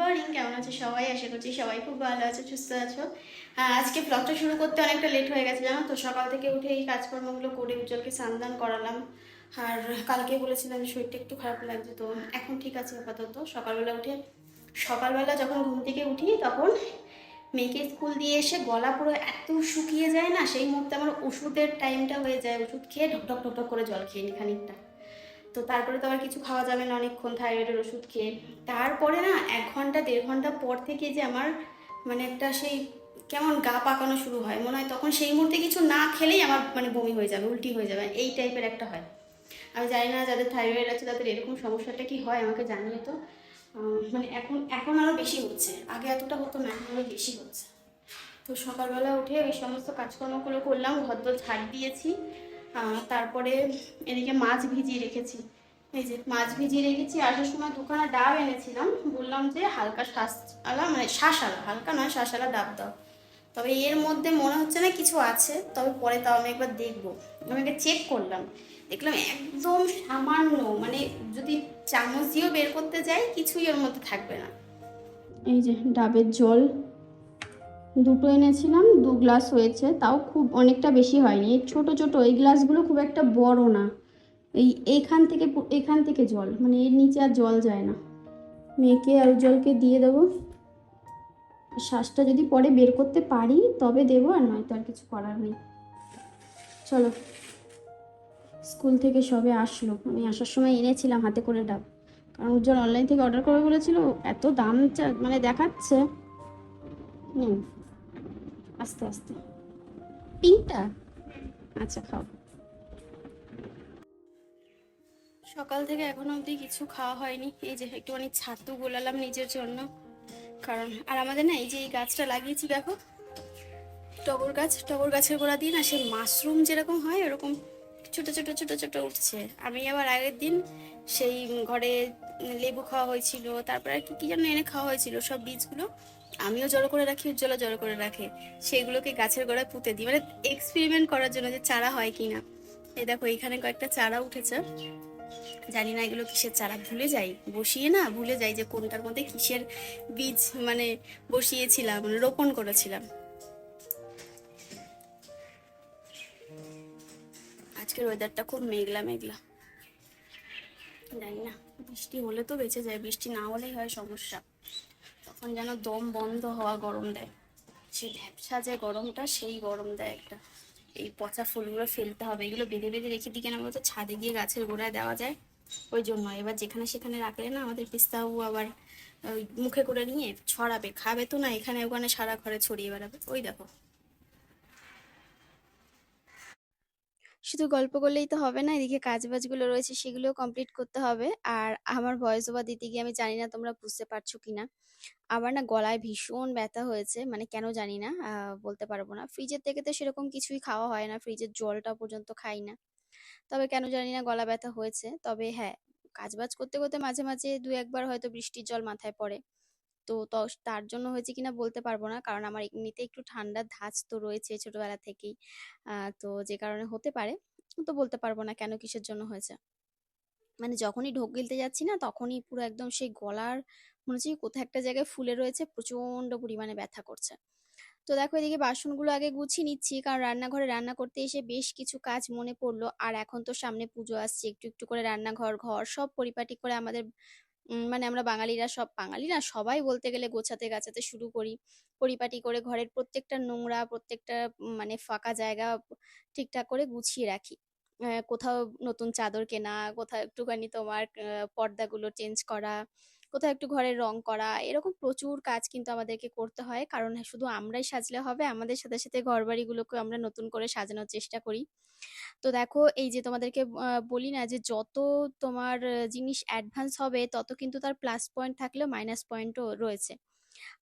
Morning, কেমন আছে সবাই? আশা করছি সবাই খুব ভালো আছে, সুস্থ আছো। হ্যাঁ আজকে ব্লগটা শুরু করতে অনেকটা লেট হয়ে গেছে, জানো তো? সকাল থেকে উঠে এই কাজকর্মগুলো করে উজ্জ্বলকে স্নান করালাম। আর কালকে বলেছিলাম যে শরীরটা একটু খারাপ লাগছে, তো এখন ঠিক আছে আপাতত। সকালবেলা উঠে, সকালবেলা যখন ঘুম থেকে উঠি, তখন মেয়েকে স্কুল দিয়ে এসে গলা পুরো এত শুকিয়ে যায় না, সেই মুহূর্তে আমার ওষুধের টাইমটা হয়ে যায়। ওষুধ খেয়ে ঢক ঢক ঢক ঢক করে জল খেয়ে নি খানিকটা। তো তারপরে তো আবার কিছু খাওয়া যাবে না, অনেকক্ষণ থাইরয়েডের ওষুধ খেয়ে। তারপরে না, এক ঘণ্টা, দেড় ঘণ্টা পর থেকে যে আমার মানে একটা সেই কেমন গা পাকানো শুরু হয়, মনে হয় তখন সেই মুহূর্তে কিছু না খেলেই আমার মানে বমি হয়ে যাবে, উল্টি হয়ে যাবে, এই টাইপের একটা হয়। আমি জানি না যাদের থাইরয়েড আছে, তাদের এরকম সমস্যাটা কি হয়, আমাকে জানিয়ে তো। মানে এখন এখন আরও বেশি হচ্ছে, আগে এতটা হতো না, এখন আরও বেশি হচ্ছে। তো সকালবেলা উঠে ওই সমস্ত কাজকর্মগুলো করলাম, ঘরদোর ঝাড় দিয়েছি তারপরে এদিকে মাছ ভিজিয়ে রেখেছি। এই যে মাছ ভিজিয়ে রেখেছি, আসার সময় দোকানে ডাব এনেছিলাম। বললাম যে হালকা শ্বাস আলা মানে শ্বাস আলা হালকা নয় শ্বাস আলা ডাব দাও। তবে এর মধ্যে মনে হচ্ছে না কিছু আছে, তবে পরে তাও আমি একবার দেখব। আমি আগে চেক করলাম। দেখলাম একদম সামান্য মানে যদি চামচ দিয়েও বের করতে যাই, কিছুই ওর মধ্যে থাকবে না। এই যে ডাবের জল। দুটো এনেছিলাম, দু গ্লাস হয়েছে, তাও খুব অনেকটা বেশি হয়নি। এই ছোট ছোট, এই গ্লাসগুলো খুব একটা বড় না। এই এইখান থেকে এখান থেকে জল মানে এর নিচে আর জল যায় না। মেয়েকে আর জলকে দিয়ে দেবো। শ্বাসটা যদি পরে বের করতে পারি, তবে দেবো, আর নয়তো আর কিছু করার নেই। চলো, স্কুল থেকে সবে আসলো। আমি আসার সময় এনেছিলাম হাতে করে ডাব। কারণ উজ্জ্বল অনলাইন থেকে অর্ডার করে বলেছিল, এত দাম মানে দেখাচ্ছে। হুম। আস্তে আস্তে। পিঙ্কটা আচ্ছা খাও। সকাল থেকে এখনও অবধি কিছু খাওয়া হয়নি। এই যে একটুখানি ছাতু গোলালাম নিজের জন্য। কারণ, আর আমাদের না এই যে এই গাছটা লাগিয়েছি, দেখো। টগর গাছ, টগর গাছের গোড়া দিয়ে না সেই মাশরুম যেরকম হয়, ওরকম ছোট ছোট ছোট ছোট উঠছে। আমি আবার আগের দিন সেই ঘরে লেবু খাওয়া হয়েছিল, তারপরে আর কি কি যেন এনে খাওয়া হয়েছিল, সব বীজগুলো আমিও জড়ো করে রাখি উজ্জ্বলা জড়ো করে রাখে। সেগুলোকে গাছের গোড়ায় পুঁতে দিই। মানে এক্সপেরিমেন্ট করার জন্য যে চারা হয় কি না এই দেখো, এখানে কয়েকটা চারা উঠেছে। জানি না এগুলো কিসের চারা, ভুলে যাই। বসিয়ে না, ভুলে যাই যে কোনটার মধ্যে কিসের বীজ মানে বসিয়েছিলাম মানে রোপণ করেছিলাম। আজকের ওয়েদারটা খুব মেঘলা মেঘলা জানি না। বৃষ্টি হলে তো বেঁচে যায়, বৃষ্টি না হলেই হয় সমস্যা। তখন যেন দম বন্ধ হওয়া গরম দেয়। সে ভ্যাবসা যে গরমটা, সেই গরম দেয় একটা। এই পচা ফুলগুলো ফেলতে হবে, এগুলো বেঁধে বেঁধে রেখে দিকে না বলতো? ছাদে গিয়ে গাছের গোড়ায় দেওয়া যায়। ওই জন্য এবার যেখানে সেখানে রাখলে না আমাদের পিস্তাবু আবার মুখে করে নিয়ে ছড়াবে। খাবে তো না, এখানে ওখানে সারা ঘরে ছড়িয়ে বেড়াবে। ওই দেখো। শুধু গল্প করলেই তো হবে না, এদিকে কাজ বাজগুলো রয়েছে সেগুলোও কমপ্লিট করতে হবে। আর আমার ভয়েস ওভার দিতে গিয়ে আমি জানি না তোমরা বুঝতে পারছ কিনা। আমার না গলায় ভীষণ ব্যথা হয়েছে মানে কেন জানি না বলতে পারব না। ফ্রিজের থেকে তো সেরকম কিছুই খাওয়া হয় না ফ্রিজের জলটা পর্যন্ত খাই না। তবে কেন জানি না গলা ব্যথা হয়েছে। তবে হ্যাঁ কাজ বাজ করতে করতে মাঝে মাঝে দু একবার হয়তো বৃষ্টির জল মাথায় পড়ে। তো তার জন্য হয়েছে কিনা বলতে পারব না। কারণ আমার এমনিতে একটু ঠান্ডার ধাঁচ তো রয়েছে ছোটবেলা থেকেই। তো যে কারণে হতে পারে, তো বলতে পারব না কেন কিসের জন্য হয়েছে। মানে যখনই ঢোক গিলতে যাচ্ছি না, তখনই পুরো একদম সেই গলার মনে হচ্ছে কোথাও একটা জায়গায় ফুলে রয়েছে প্রচণ্ড পরিমাণে ব্যথা করছে। তো দেখো এদিকে বাসনগুলো আগে গুছিয়ে নিচ্ছি, কারণ রান্নাঘরে রান্না করতে এসে বেশ কিছু কাজ মনে পড়ল। আর এখন তো সামনে পুজো আসছে, একটু একটু করে রান্নাঘর, ঘর সব পরিপাটি করে আমাদের মানে আমরা বাঙালিরা সব, বাঙালি না, সবাই বলতে গেলে গোছাতে গাছাতে শুরু করি। পরিপাটি করে ঘরের প্রত্যেকটা নোংরা, প্রত্যেকটা মানে ফাঁকা জায়গা ঠিকঠাক করে গুছিয়ে রাখি। কোথাও নতুন চাদর কেনা, কোথাও একটুখানি তোমার পর্দাগুলো চেঞ্জ করা কোথাও একটু ঘরের রং করা, এরকম প্রচুর কাজ কিন্তু আমাদেরকে করতে হয়। কারণ শুধু আমরাই সাজলে হবে, আমাদের সাথে সাথে ঘর বাড়িগুলোকে আমরা নতুন করে সাজানোর চেষ্টা করি। তো দেখো, এই যে তোমাদেরকে বলি না যে যত তোমার জিনিস অ্যাডভান্স হবে, তত কিন্তু তার প্লাস পয়েন্ট থাকলেও মাইনাস পয়েন্টও রয়েছে।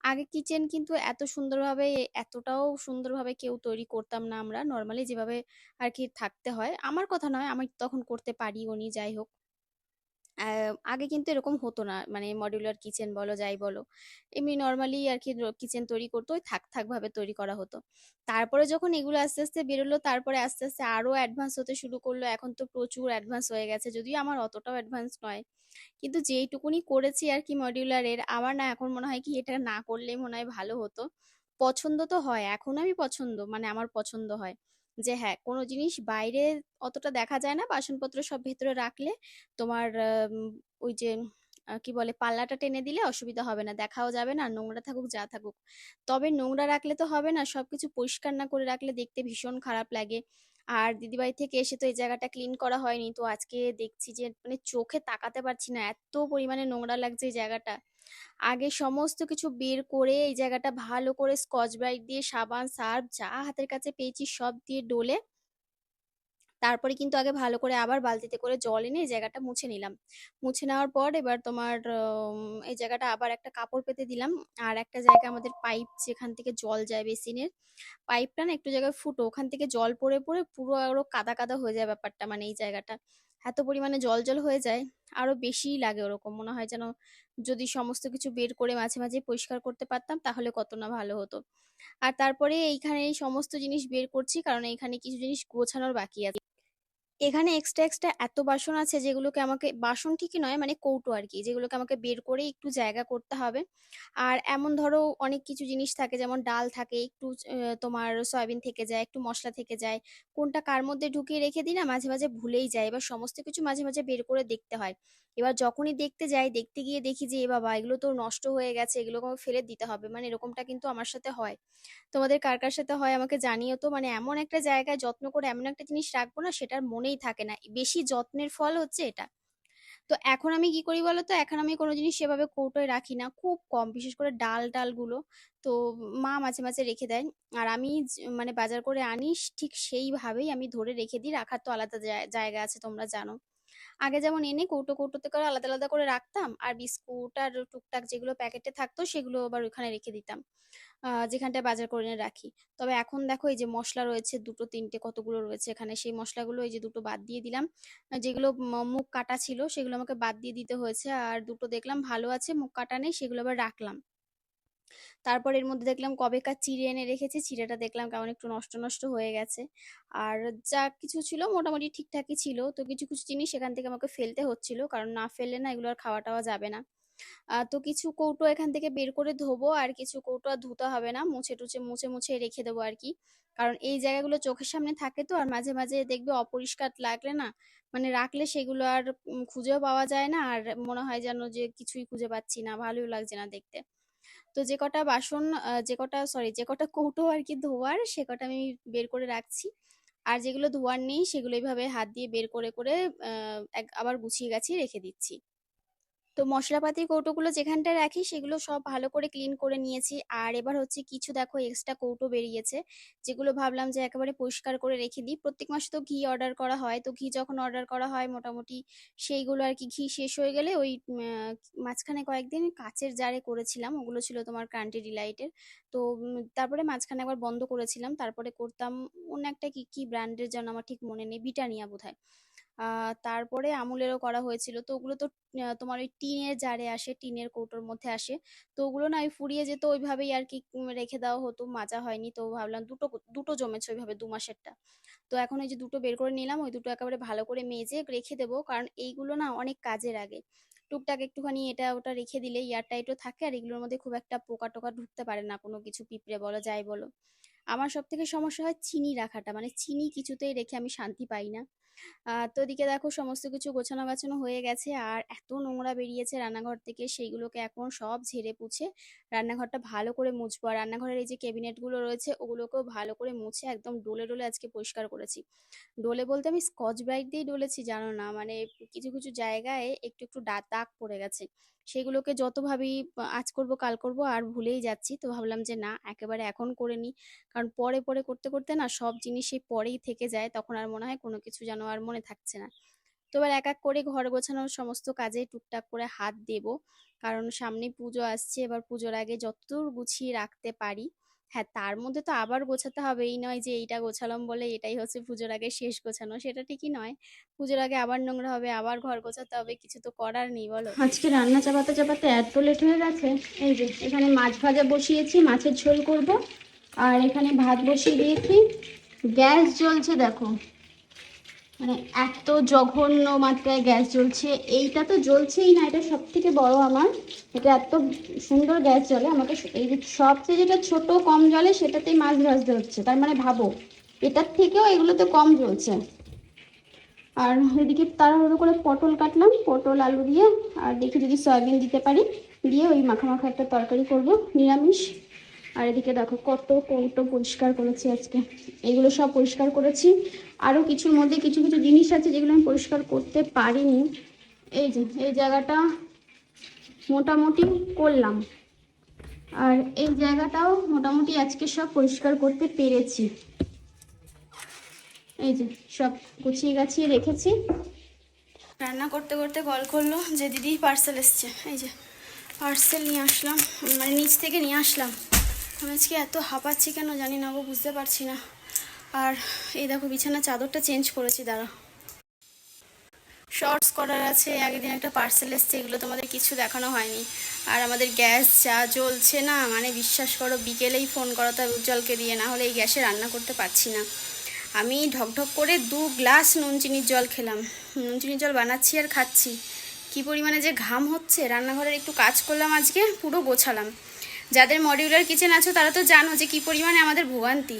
আগে কিচেন কিন্তু এত সুন্দরভাবে, এতটাও সুন্দরভাবে কেউ তৈরি করতাম না আমরা। নর্মালি যেভাবে আর কি থাকতে হয়, আমার কথা নয়, আমি তখন করতে পারি উনি যাই হোক। আগে কিন্তু এরকম হতো না। মানে মডিউলার কিচেন বলো, যাই বলো। এমনি নর্মালি আর কি কিচেন তৈরি করতো, ওই থাক থাক ভাবে তৈরি করা হতো। তারপরে যখন এগুলো আস্তে আস্তে বেরোলো, তারপরে আস্তে আস্তে আরও অ্যাডভান্স হতে শুরু করল। এখন তো প্রচুর অ্যাডভান্স হয়ে গেছে, যদিও আমার অতটাও অ্যাডভান্স নয়। কিন্তু যেইটুকুনি করেছি আর কি মডিউলারের আমার না এখন মনে হয় কি এটা না করলে মনে হয় ভালো হতো। পছন্দ তো হয়, এখন আমি পছন্দ মানে আমার পছন্দ হয়। যে হ্যাঁ কোনো জিনিস বাইরে অতটা দেখা যায় না। বাসনপত্র সব ভেতরে রাখলে তোমার ওই যে কি বলে, পাল্লাটা টেনে দিলে অসুবিধা হবে না। দেখাও যাবে না, নোংরা থাকুক, যা থাকুক। তবে নোংরা রাখলে তো হবে না, সবকিছু পরিষ্কার না করে রাখলে দেখতে ভীষণ খারাপ লাগে। আর দিদিবাড়ি থেকে এসে তো এই জায়গাটা ক্লিন করা হয়নি। তো আজকে দেখছি যে মানে চোখে তাকাতে পারছি না, এত পরিমাণে নোংরা লাগছে এই জায়গাটা। আগে সমস্ত কিছু বের করে এই জায়গাটা ভালো করে স্কচ ব্রাইট দিয়ে, সাবান, সার্ফ যা হাতের কাছে পেয়েছি সব দিয়ে ডলে তারপরে কিন্তু আগে ভালো করে আবার বালতিতে করে জল এনে এই জায়গাটা মুছে নিলাম। মুছে নেওয়ার পর এবার তোমার এই জায়গাটা আবার একটা কাপড় পেতে দিলাম। আর একটা জায়গা আমাদের পাইপ যেখান থেকে জল যায় বেসিনের, পাইপটা না একটু জায়গায় ফুটো, ওখান থেকে জল পড়ে পড়ে পুরো আরও কাদা কাদা হয়ে যায় ব্যাপারটা মানে এই জায়গাটা। এত পরিমাণে জল জল হয়ে যায়, আরও বেশিই লাগে ওরকম। মনে হয় যেন যদি সমস্ত কিছু বের করে মাঝে মাঝে পরিষ্কার করতে পারতাম, তাহলে কত না ভালো হতো। আর তারপরে এইখানে এই সমস্ত জিনিস বের করছি, কারণ এইখানে কিছু জিনিস গোছানোর বাকি আছে। এখানে এক্সট্রা এক্সট্রা এত বাসন আছে যেগুলোকে আমাকে, বাসন ঠিকই নয় মানে কৌটো আর কি, যেগুলোকে আমাকে বের করে একটু জায়গা করতে হবে। আর এমন ধরো অনেক কিছু জিনিস থাকে, যেমন ডাল থাকে, একটু তোমার সয়াবিন থেকে যায়, একটু মশলা থেকে যায়, কোনটা কার মধ্যে ঢুকিয়ে রেখে দিই না, মাঝে মাঝে ভুলেই যায় এবার সমস্ত কিছু মাঝে মাঝে বের করে দেখতে হয়। এবার যখনই দেখতে যাই, দেখতে গিয়ে দেখি যে, এ বাবা, এগুলো তো নষ্ট হয়ে গেছে, এগুলোকে আমাকে ফেলে দিতে হবে। মানে এরকমটা কিন্তু আমার সাথে হয়। তোমাদের কার কার সাথে হয় আমাকে জানিও তো মানে এমন একটা জায়গায় যত্ন করে এমন একটা জিনিস রাখব না, সেটার মনেই থাকে না। বেশি যত্নের ফল হচ্ছে এটা। তো এখন আমি কি করি বলো তো এখন আমি কোনো জিনিস সেভাবে কৌটোয় রাখি না। খুব কম, বিশেষ করে ডাল ডালগুলো তো মা মাঝে মাঝে রেখে দেয়। আর আমি মানে বাজার করে আনি ঠিক সেইভাবেই আমি ধরে রেখে দিই। রাখার তো আলাদা জায়- জায়গা আছে, তোমরা জানো। আগে যেমন এনে কৌটো কৌটোতে করে আলাদা আলাদা করে রাখতাম। আর বিস্কুট আর টুকটাক যেগুলো প্যাকেটে থাকতো সেগুলো আবার ওখানে রেখে দিতাম। যেখানটায় বাজার করে রাখি। তবে এখন দেখো এই যে মশলা রয়েছে, দুটো, তিনটে কতগুলো রয়েছে এখানে। সেই মশলাগুলো এই যে দুটো বাদ দিয়ে দিলাম। যেগুলো মুখ কাটা ছিল সেগুলো আমাকে বাদ দিয়ে দিতে হয়েছে। আর দুটো দেখলাম ভালো আছে, মুখ কাটা নেই, সেগুলো আবার রাখলাম। তারপর এর মধ্যে দেখলাম কবেকার চিড়ে এনে রেখেছি, চিড়েটা দেখলাম কেমন একটু নষ্ট নষ্ট হয়ে গেছে। আর যা কিছু ছিল মোটামুটি ঠিকঠাকই ছিল। তো কিছু কিছু জিনিস সেখান থেকে আমাকে ফেলতে হচ্ছিল, কারণ না ফেললে না এগুলো আর খাওয়া টাওয়া যাবে না। তো কিছু কৌটো এখান থেকে বের করে ধোবো, আর কিছু কৌটো আর ধুতে হবে না। মুছে টুছে, মুছে মুছে রেখে দেবো আর কি। কারণ এই জায়গাগুলো চোখের সামনে থাকে তো, আর মাঝে মাঝে দেখবে অপরিষ্কার লাগলে না মানে রাখলে সেগুলো আর খুঁজেও পাওয়া যায় না। আর মনে হয় যেন যে কিছুই খুঁজে পাচ্ছি না, ভালোই লাগছে না দেখতে। তো যে কটা বাসন যে কটা সরি যে কটা কৌটো আর কি ধোয়ার, সে কটা আমি বের করে রাখছি। আর যেগুলো ধোয়ার নেই, সেগুলো এইভাবে হাত দিয়ে বের করে করে আবার গুছিয়ে গাছিয়ে রেখে দিচ্ছি। তো মশলাপাতির কৌটোগুলো যেখানটায় রাখি সেগুলো সব ভালো করে ক্লিন করে নিয়েছি। আর এবার হচ্ছে কিছু দেখো এক্সট্রা কৌটো বেরিয়েছে, যেগুলো ভাবলাম যে একেবারে পরিষ্কার করে রেখে দিই। প্রত্যেক মাসে তো ঘি অর্ডার করা হয়, তো ঘি যখন অর্ডার করা হয় মোটামুটি সেইগুলো আর কি ঘি শেষ হয়ে গেলে ওই মাঝখানে কয়েকদিন কাচের জারে করেছিলাম, ওগুলো ছিল তোমার কান্ট্রি ডিলাইটের তো তারপরে মাঝখানে একবার বন্ধ করেছিলাম, তারপরে করতাম অন্য একটা কি কি ব্র্যান্ডের যেন আমার ঠিক মনে নেই ব্রিটানিয়া বোধহয়। আহ তারপরে আমুলেরও করা হয়েছিল। তো ওগুলো তো তোমার ওই টিনের জারে আসে, টিনের কৌটোর মধ্যে আসে। তো ওগুলো না, ওই ফুরিয়ে যেত, ওইভাবেই আর কি রেখে দেওয়া হতো, মাজা হয়নি। তো ভাবলাম দুটো দুটো জমেছে ওইভাবে দু মাসেরটা। তো এখন ওই যে দুটো বের করে নিলাম, ওই দুটো একেবারে ভালো করে মেজে রেখে দেবো, কারণ এইগুলো না অনেক কাজের আগে। টুকটাক একটুখানি এটা ওটা রেখে দিলে এয়ার টাইটও থাকে, আর এগুলোর মধ্যে খুব একটা পোকা টোকা ঢুকতে পারে না, কোনো কিছু পিঁপড়ে বলো, যাই বলো। আমার সব থেকে সমস্যা হয় চিনি রাখাটা মানে চিনি কিছুতেই রেখে আমি শান্তি পাই না। তো এদিকে দেখো সমস্ত কিছু গোছানো গাছানো হয়ে গেছে। আর এত নোংরা বেরিয়েছে রান্নাঘর থেকে, সেইগুলোকে এখন সব ঝেড়ে পুছে রান্নাঘরটা ভালো করে মুছবো। আর রান্নাঘরের এই যে ক্যাবিনেটগুলো রয়েছে, ওগুলোকেও ভালো করে মুছে একদম ডোলে ডোলে আজকে পরিষ্কার করেছি। ডোলে বলতে আমি স্কচ ব্রাইট দিয়ে ডলেছি, জানো না? মানে কিছু কিছু জায়গায় একটু একটু দাগ পড়ে গেছে। সেগুলোকে যত ভাবি আজ করব, কাল করব, আর ভুলেই যাচ্ছি, তো ভাবলাম যে না, একেবারে এখন করে নিই। কারণ পরে পরে করতে করতে না সব জিনিসই পরেই থেকে যায়, তখন আর মনে হয় কোনো কিছু যেন আর মনে থাকছে না। তো এবার এক এক করে ঘর গোছানোর সমস্ত কাজে টুকটাক করে হাত দেব, কারণ সামনে পুজো আসছে, এবার পুজোর আগে যতদূর গুছিয়ে রাখতে পারি হ্যাঁ তার মধ্যে তো আবার গোছাতে হবে, এই নয় যে এইটা গোছালাম বলে এটাই হচ্ছে পুজোর আগে শেষ গোছানো, সেটা ঠিকই নয়। পুজোর আগে আবার নোংরা হবে, আবার ঘর গোছাতে হবে, কিছু তো করার নেই, বলো। আজকে রান্না চাপাতে চাপাতে এত লেট হয়ে গেছে, এই যে এখানে মাছ ভাজা বসিয়েছি, মাছের ঝোল করব, আর এখানে ভাত বসিয়ে দিয়েছি, গ্যাস জ্বলছে দেখো। মানে এত জঘন্য মাত্রায় গ্যাস জ্বলছে। এইটা তো জ্বলছেই না, এটা সব থেকে বড় আমার। এটা এত সুন্দর গ্যাস জ্বলে, আমাকে এই সবচেয়ে যেটা ছোট কম জ্বলে, সেটাতেই মাছ ভাজতে হচ্ছে। তার মানে ভাবো, এটার থেকেও এগুলোতে কম জ্বলছে। আর এদিকে তাড়াহুড়ো করে পটল কাটলাম, পটল, আলু দিয়ে, আর দেখি যদি সয়াবিন দিতে পারি, দিয়ে ওই মাখা মাখা একটা তরকারি করব, নিরামিষ। আর এদিকে দেখো কত কৌটো পরিষ্কার করেছি আজকে। এগুলো সব পরিষ্কার করেছি। আরও কিছুর মধ্যে কিছু কিছু জিনিস আছে যেগুলো আমি পরিষ্কার করতে পারিনি। এই যে, এই জায়গাটা মোটামুটি করলাম। আর এই জায়গাটাও মোটামুটি আজকে সব পরিষ্কার করতে পেরেছি। এই যে, সব গুছিয়ে গাছিয়ে রেখেছি। রান্না করতে করতে কল করল যে দিদি পার্সেল এসছে। এই যে পার্সেল নিয়ে আসলাম মানে নিচ থেকে নিয়ে আসলাম। আমি আজকে এত হাঁপাচ্ছি কেন জানি না গো, বুঝতে পারছি না। আর এই দেখো বিছানা চাদরটা চেঞ্জ করেছি, দাঁড়া। শর্টস করার আছে আগের দিন একটা পার্সেল এসছে, এগুলো তোমাদের কিছু দেখানো হয়নি। আর আমাদের গ্যাস যা জ্বলছে না মানে বিশ্বাস করো, বিকেলেই ফোন করাতে উজ্জ্বলকে দিয়ে, না হলে এই গ্যাসে রান্না করতে পারছি না। আমি ঢকঢক করে দু গ্লাস নুন চিনির জল খেলাম। নুন চিনির জল বানাচ্ছি আর খাচ্ছি। কি পরিমাণে যে ঘাম হচ্ছে, রান্নাঘরের একটু কাজ করলাম আজকে, পুরো গোছালাম। যাদের মডিউলার কিচেন আছো তারা তো জানো যে কী পরিমাণে আমাদের ভোগান্তি।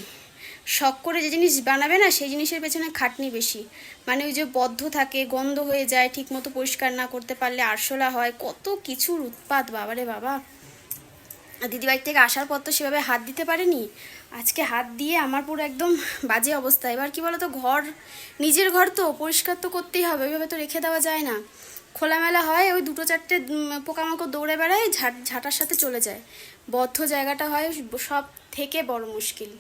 শখ করে যে জিনিস বানাবে না, সেই জিনিসের পেছনে খাটনি বেশি। মানে ওই যে বদ্ধ থাকে, গন্ধ হয়ে যায়, ঠিকমতো পরিষ্কার না করতে পারলে আরশোলা হয়, কত কিছুর উৎপাত, বাবারে বাবা। দিদিবাড়ি থেকে আসার পর তো সেভাবে হাত দিতে পারেনি। আজকে হাত দিয়ে আমার পুরো একদম বাজে অবস্থা। এবার কি বলতো, ঘর, নিজের ঘর তো, পরিষ্কার তো করতেই হবে, ওইভাবে তো রেখে দেওয়া যায় না। খোলামেলা হয়, ওই দুটো চারটে পোকামাকড় দৌড়ে বেড়ায়, ঝাট, ঝাঁটার সাথে চলে যায়। বদ্ধ জায়গাটা হয়, সব থেকে বড় মুশকিল।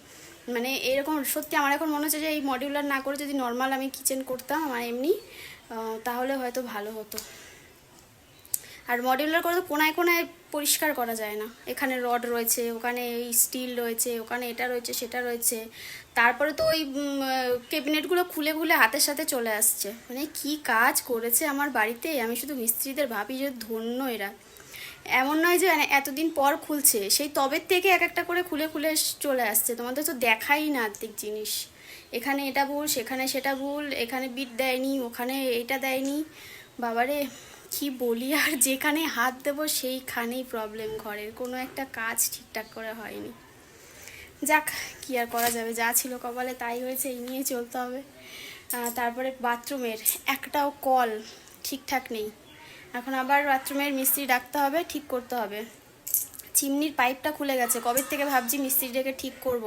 মানে এরকম, সত্যি আমার এখন মনে হচ্ছে যে এই মডিউলার না করে যদি নর্মাল আমি কিচেন করতাম, আমার এমনি তাহলে হয়তো ভালো হতো। আর মডিউলার করে তো কোনায় কোনায় পরিষ্কার করা যায় না। এখানে রড রয়েছে, ওখানে স্টিল রয়েছে, ওখানে এটা রয়েছে, সেটা রয়েছে। তারপরে তো ওই ক্যাবিনেটগুলো খুলে খুলে হাতের সাথে চলে আসছে। মানে কি কাজ করেছে আমার বাড়িতে? আমি শুধু মিস্ত্রিদের ভাবি যে ধন্য এরা। এমন নয় যে মানে এতদিন পর খুলছে, সেই তবের থেকে এক একটা করে খুলে খুলে চলে আসছে। তোমাদের তো দেখাই না আর্থিক জিনিস। এখানে এটা ভুল, সেখানে সেটা ভুল, এখানে বিট দেয়নি, ওখানে এটা দেয়নি। বাবারে, কি বলি? আর যেখানে হাত দেবো, সেইখানেই প্রবলেম ঘরের। কোনো একটা কাজ ঠিকঠাক করে হয়নি। যাক, কি আর করা যাবে? যা ছিল কপালে তাই হয়েছে, এই নিয়ে চলতে হবে। তারপরে বাথরুমের একটাও কল ঠিকঠাক নেই। এখন আবার বাথরুমের মিস্ত্রি ডাকতে হবে, ঠিক করতে হবে। চিমনির পাইপটা খুলে গেছে, কবে থেকে ভাবছি মিস্ত্রি ডেকে ঠিক করব,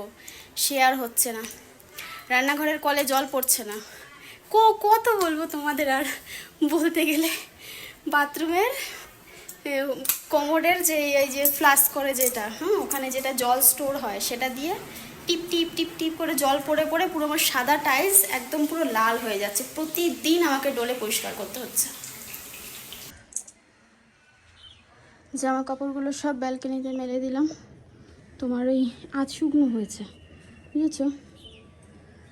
সে আর হচ্ছে না। রান্নাঘরের কলে জল পড়ছে না। কো, কত বলব তোমাদের আর? বলতে গেলে বাথরুমের কোমরের যে এই যে ফ্লাশ করে যেটা হ্যাঁ ওখানে যেটা জল স্টোর হয়, সেটা দিয়ে টিপ টিপ টিপ টিপ করে জল পড়ে পড়ে পুরো আমার সাদা টাইলস একদম পুরো লাল হয়ে যাচ্ছে। প্রতিদিন আমাকে ডোলে পরিষ্কার করতে হচ্ছে। জামা কাপড়গুলো সব ব্যালকনিতে মেলে দিলাম। তোমার ওই আজ শুকনো হয়েছে, বুঝেছ?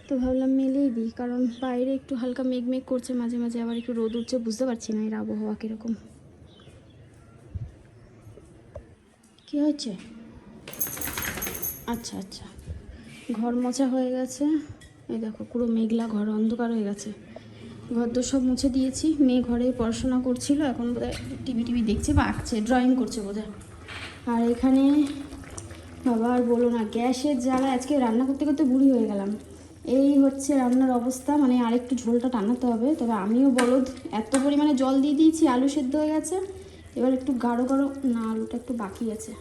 তো ভাবলাম মেলেই দিই, কারণ বাইরে একটু হালকা মেঘ মেঘ করছে, মাঝে মাঝে আবার একটু রোদ উঠছে, বুঝতে পারছি না এর আবহাওয়া কীরকম। কি হয়েছে? আচ্ছা আচ্ছা। ঘর মোছা হয়ে গেছে। এই দেখো, পুরো মেঘলা ঘর, অন্ধকার হয়ে গেছে। ঘর তো সব মুছে দিয়েছি। মেয়ে ঘরে পড়াশোনা করছিল, এখন বোধহয় টিভি টিভি দেখছে বা আঁকছে ড্রয়িং করছে বোধহয়। আর এখানে বাবা আর বলো না, গ্যাসের জ্বালা আজকে রান্না করতে করতে বুড়ি হয়ে গেলাম। এই হচ্ছে রান্নার অবস্থা মানে আরেকটু ঝোলটা টানাতে হবে। তবে আমিও বলদ, এত পরিমাণে জল দিয়ে দিয়েছি, আলু সেদ্ধ হয়ে গেছে। এবার একটু গাঢ় গাঢ়, না, আলুটা একটু বাকি আছে।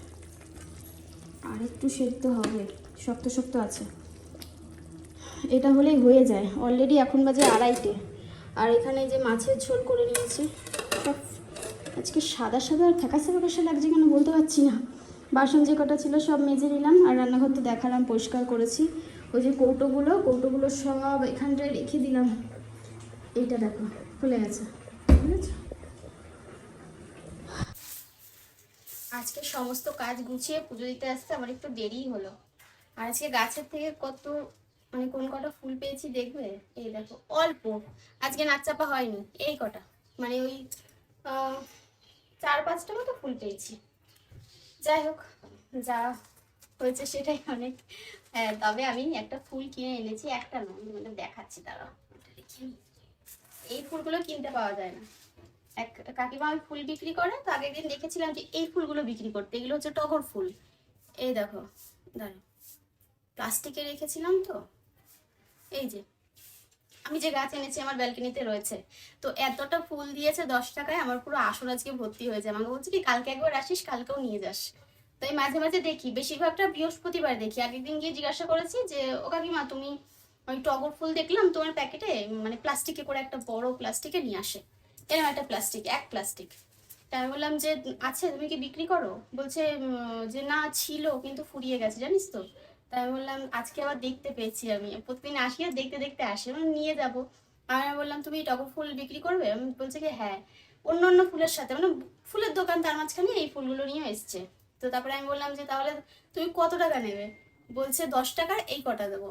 আর একটু সেদ্ধ হবে, শক্ত শক্ত আছে। এটা হলেই হয়ে যায় অলরেডি এখন বাজে আড়াইটে। আর এখানে যে মাছের ঝোল করে নিয়েছি আজকে সাদা সাদা আর ফ্যাকাশে ফ্যাকাশে লাগছে কেন বলতে পারছি না। বাসন যে কটা ছিল সব মেজে নিলাম আর রান্নাঘর তো দেখালাম, পরিষ্কার করেছি। ওই যে কৌটোগুলো কৌটোগুলো সব এখানটায় রেখে দিলাম। এইটা দেখো খুলে গেছে? আজকে সমস্ত কাজ গুছিয়ে পুজো দিতে আসতে আমার একটু দেরিই হলো। আর আজকে গাছের থেকে কত মানে কোন কটা ফুল পেয়েছি দেখবে? এই দেখো, অল্প। আজকে নাচ চাপা হয়নি, এই কটা। মানে ওই চার পাঁচটা মতো ফুল পেয়েছি। যাই হোক, যা হয়েছে সেটাই অনেক। তবে আমি একটা ফুল কিনে এনেছি, একটা নয় মানে দেখাচ্ছি, দাঁড়াও এই ফুলগুলো কিনতে পাওয়া যায় না। এক, কাকিমা আমি ফুল বিক্রি করে, তো আগের দিন দেখেছিলাম যে এই ফুলগুলো বিক্রি করতে, এগুলো হচ্ছে টগর ফুল। এই দেখো, দাঁড়াও। প্লাস্টিকে রেখেছিলাম তো এই যে, আমি যে গাছ এনেছি আমার ব্যালকনিতে রয়েছে। তো এতটা ফুল দিয়েছে দশ টাকায়, আমার পুরো আসর আজকে ভর্তি হয়েছে আমাকে বলছে কি, কালকে একবার আসিস, কালকেও নিয়ে যাস। তো এই মাঝে মাঝে দেখি, বেশিরভাগটা বৃহস্পতিবার দেখি। আগের দিন গিয়ে জিজ্ঞাসা করেছি যে, ও কাকিমা, তুমি ওই টগর ফুল দেখলাম, তোমার প্যাকেটে মানে প্লাস্টিকে করে একটা বড় প্লাস্টিকে নিয়ে আসে। এরকম একটা প্লাস্টিক, এক প্লাস্টিক। তাই আমি বললাম যে আছে তুমি কি বিক্রি করো? বলছে যে না, ছিল, কিন্তু ফুরিয়ে গেছে, জানিস তো? তাই আমি বললাম, আজকে আবার দেখতে পেয়েছি আমি। প্রতিদিন আসি আর দেখতে দেখতে আসি। নিয়ে যাব। আমি বললাম, তুমি টগর ফুল বিক্রি করবে? আমি বলছে কি হ্যাঁ। অন্য অন্য ফুলের সাথে মানে ফুলের দোকান তার মাঝখানে এই ফুলগুলো নিয়ে এসছে। তো তারপরে আমি বললাম যে, তাহলে তুমি কত টাকা নেবে? বলছে, দশ টাকার এই কটা দেবো।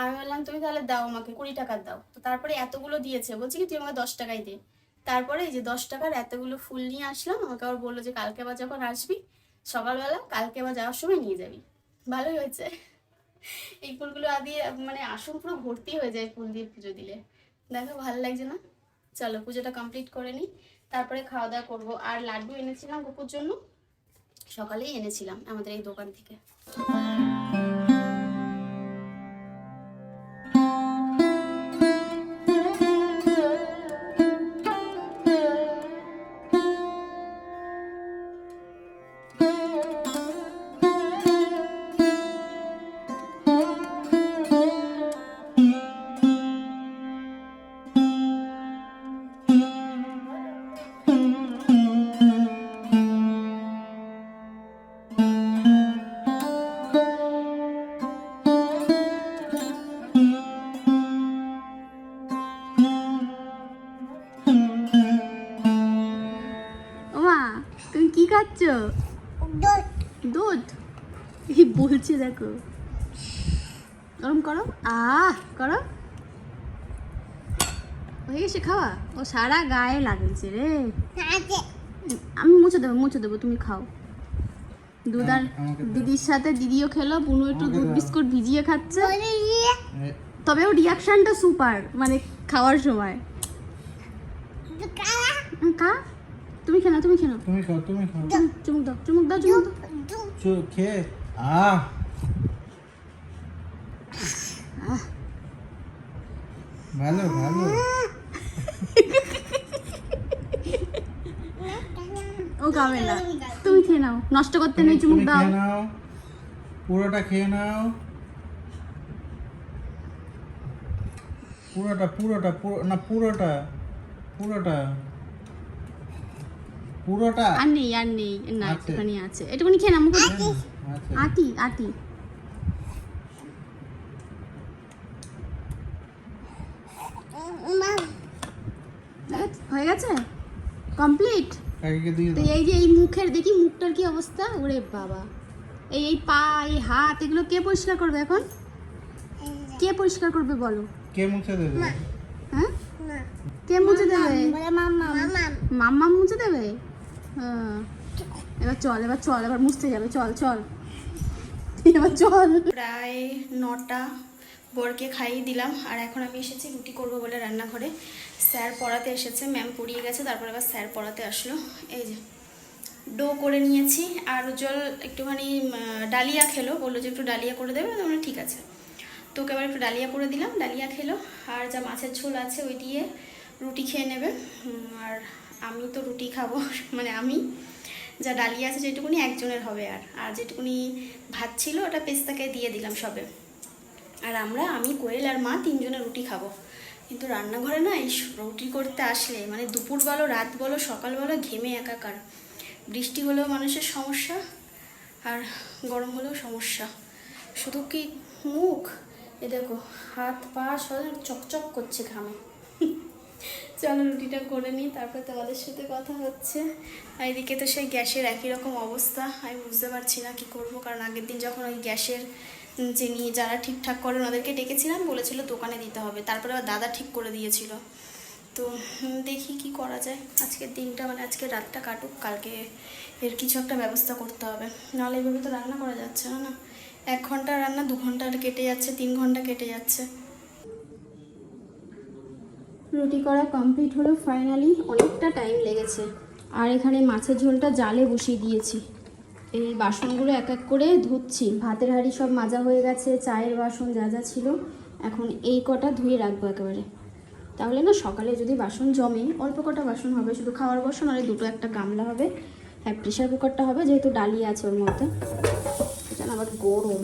আমি বললাম, তুমি তাহলে দাও আমাকে, কুড়ি টাকার দাও। তো তারপরে এতগুলো দিয়েছে। বলছি কি, তুই আমাকে দশ টাকাই দে। তারপরে এই যে দশ টাকার এতগুলো ফুল নিয়ে আসলাম, আমাকে আবার বলল যে, কালকে আবার যখন আসবি, সকালবেলা কালকে আবার যাওয়ার সময় নিয়ে যাবি। ভালোই হয়েছে। এই ফুলগুলো আদি মানে আসন পুরো ভর্তি হয়ে যায় ফুল দিয়ে পুজো দিলে। দেখো, ভালো লাগছে না? চলো, পুজোটা কমপ্লিট করে নিই। তারপরে খাওয়া দাওয়া করব। আর লাড্ডু এনেছিলাম গপুর জন্য। সকালেই এনেছিলাম আমাদের এই দোকান থেকে। খাচ্ছ দুধ। এই বলছে দেখো। গরম করো। আহ করো। হয়ে গেছে খাওয়া? ও সারা গায়ে লাগিয়েছে রে। আমি মুছে দেবো মুছে দেবো তুমি খাও। দুধ আর দিদির সাথে দিদিও খেলো বুনু একটু দুধ বিস্কুট ভিজিয়ে খাচ্ছে। তবে ও রিয়াকশনটা সুপার মানে খাওয়ার সময়। খা তুমি খেলো তুমি খেলো। তুমি খাও তুমি খাও। চুমুক দাও চুমুক দাও চুমুক দাও চো খেয়ে আহ। ভালো ভালো। ও খাবে না। তুমি খেয়ে নাও নষ্ট করতে নেই চুমুক দাও। নাও পুরোটা খেয়ে নাও। পুরোটা পুরোটা পুরো না পুরোটা পুরোটা। পুরোটা? আর নেই আর নেই না একটুখানি আছে। একটুখানি খেয়ে নাও মুখে দাও। আচ্ছা আটি। আটি হয়ে গেছে? কমপ্লিট? তো এই যে এই মুখের দেখি মুখটার কি অবস্থা? ওরে বাবা। এই এই পা এই হাত এগুলো কে পরিষ্কার করবে এখন? কে পরিষ্কার করবে বলো? কে মুছে দেবে? হ্যাঁ? কে মুছে দেবে? মাম্মা মুছে দেবে? হ্যাঁ। এবার চল এবার চল, এবার মুছতে যাবে, চল চল। এবার চল। প্রায় নটা, বরকে খাইয়ে দিলাম, আর এখন আমি এসেছি রুটি করব বলে রান্নাঘরে। স্যার পড়াতে এসেছে, ম্যাম পড়িয়ে গেছে, তারপর আবার স্যার পড়াতে আসলো। এই যে, ডো করে নিয়েছি, আর উজ্জ্বল একটুখানি ডালিয়া খেলো। বলল যে একটু ডালিয়া করে দেবে মানে ঠিক আছে। তোকে আবার একটু ডালিয়া করে দিলাম, ডালিয়া খেলো। আর যা মাছের ঝোল আছে, ওই দিয়ে রুটি খেয়ে নেবে। আর আমি তো রুটি খাব মানে আমি। যা ডালিয়া আছে যেটুকুনি একজনের হবে আর। আর যেটুকুনি ভাত ছিল ওটা পেস্তাকে দিয়ে দিলাম সবে। আর আমরা, আমি, কোয়েল আর মা তিনজনে রুটি খাব। কিন্তু রান্নাঘরে না এই রুটি করতে আসলে মানে দুপুর বলো, রাত বলো, সকাল বলো, ঘেমে একাকার। বৃষ্টি হলেও মানুষের সমস্যা আর গরম হলেও সমস্যা। শুধু কি মুখ? এ দেখো হাত পা সব চকচক করছে ঘামে। চলো রুটিটা করে নিই, তারপর তোমাদের সাথে কথা হচ্ছে। আর এদিকে তো সেই গ্যাসের একই রকম অবস্থা, আমি বুঝতে পারছি না কি করব, কারণ আগের দিন যখন ওই গ্যাসের যিনি যারা ঠিকঠাক করেন ওদেরকে ডেকেছিলাম, বলেছিল দোকানে দিতে হবে, তারপরে আবার দাদা ঠিক করে দিয়েছিল। তো দেখি কি করা যায়। আজকের দিনটা মানে আজকে রাতটা কাটুক, কালকে এর কিছু একটা ব্যবস্থা করতে হবে। নাহলে এইভাবে তো রান্না করা যাচ্ছে না না? এক ঘণ্টা রান্না, দু ঘণ্টা কেটে যাচ্ছে, তিন ঘণ্টা কেটে যাচ্ছে। রুটি করা কমপ্লিট হলো ফাইনালি অনেকটা টাইম লেগেছে। আর এখানে মাছের ঝোলটা জালে বসিয়ে দিয়েছি। এই বাসনগুলো এক এক করে ধুচ্ছি। ভাতের হাঁড়ি সব মাজা হয়ে গেছে, চায়ের বাসন যা যা ছিল। এখন এই কটা ধুয়ে রাখব একেবারে। তাহলে না, সকালে যদি বাসন জমে, অল্প কটা বাসন হবে, শুধু খাওয়ার বাসন আর দুটো একটা গামলা হবে হ্যাঁ প্রেশার কুকারটা হবে, যেহেতু ডালি আছে ওর মধ্যে। এটা আবার গরম।